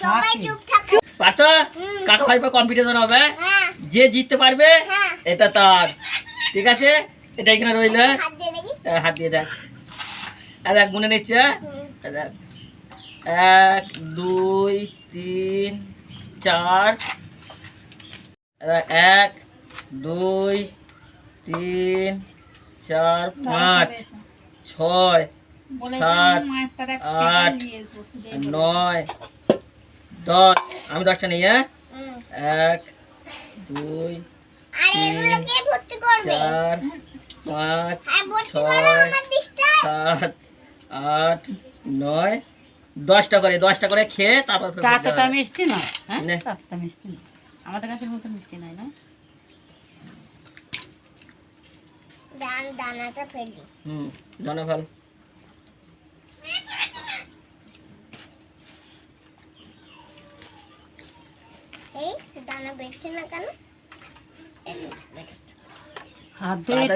সবাই। চুপ থাকো। পার্থ কাকা ভাইপো কম্পিটিশন হবে। হ্যাঁ। যে জিততে পারবে হ্যাঁ। এটা তার। ঠিক আছে? এটা এখানে রইল। হাত দিয়ে দেখি। আর এক গুনে নিচ্ছে। হ্যাঁ? দেখ। এক দুই তিন চার। এক দুই তিন চার পাঁচ ছয় সাত আট নয় দশ। আমি দশটা নিই হ্যাঁ? এক দুই করবে। চার পাঁচ হ্যাঁ ছয়, করো আমার ডিস্টার্ব সাত আট নয়। দশটা করে দশটা করে খেয়ে তারপর মিষ্টি না হ্যাঁ? নে। মিষ্টি না। আমাদের কাছের মতো মিষ্টি নাই না? দান দানাটা ফেলি। হুম জনফল এই দানা বেরছে না কেন? হাত ধুয়ে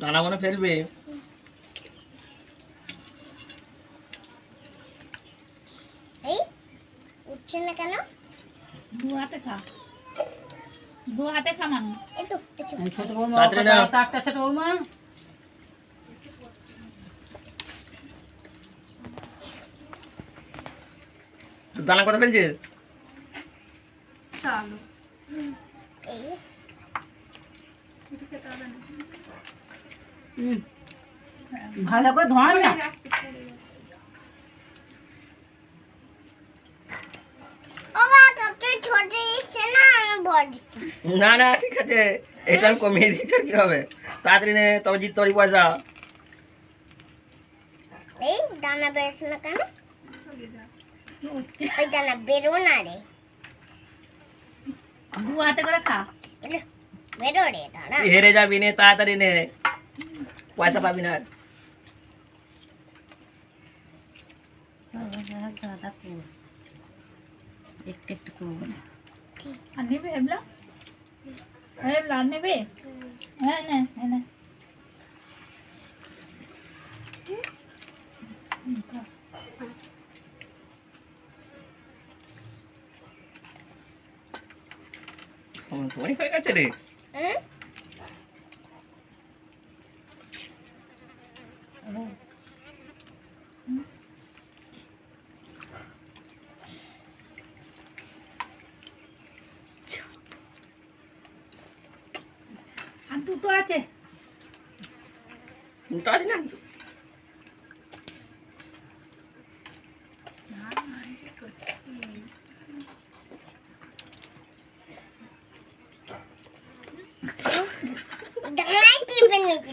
দানা মনে ফেলবে। এই উঠছে না কেন? দু হাতে খা দু হাতে খা মানু একটু ছোট বৌমা ছোট বৌমা। দানা করে ফেলছিস ভালো করে ধোয়ান না। না না না ঠিক আছে। এটা আমি কমিয়ে দিচ্ছি কি হবে? তাড়াতাড়ি নে তবে জিততে পারি পয়সা। এই দানা বেরোচ্ছে না কেন? ওই দানা বেরো না রে দু হাতে করে খা এলে, বেরো রে দানা তুই হেরে যাবি নে তাড়াতাড়ি নে পয়সা পাবি না আর। দাদা করব একটু একটু করব না আর নেবে এবলা এবলা আর নেবে হ্যাঁ না হ্যাঁ না অনেক হয়ে গেছে রে? আর দুটো আছে। তাড়াতাড়ি না? দানায় টিপে নিচ্ছি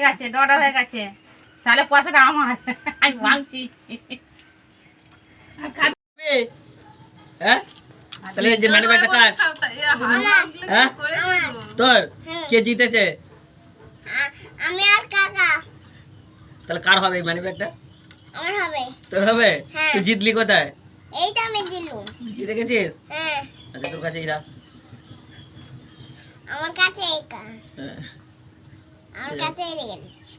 হয়ে গেছে ডটা হয়ে গেছে। তাহলে পয়সাটা আমার। আমি ভাঙছি। হ্যাঁ তাহলে যে ব্যাগটা কার হ্যাঁ তোর? কে জিতেছে? আমি আর কাকা। তাহলে কার হবে মানি ব্যাগটা আমার হবে। তোর হবে? হ্যাঁ। তুই জিতলি কোথায়? এইটা আমি জিতে গেছিস? হ্যাঁ। আচ্ছা তোর কাছে এরা আমার কাছে এইটা হ্যাঁ। আমার কাছে রেখে দিচ্ছি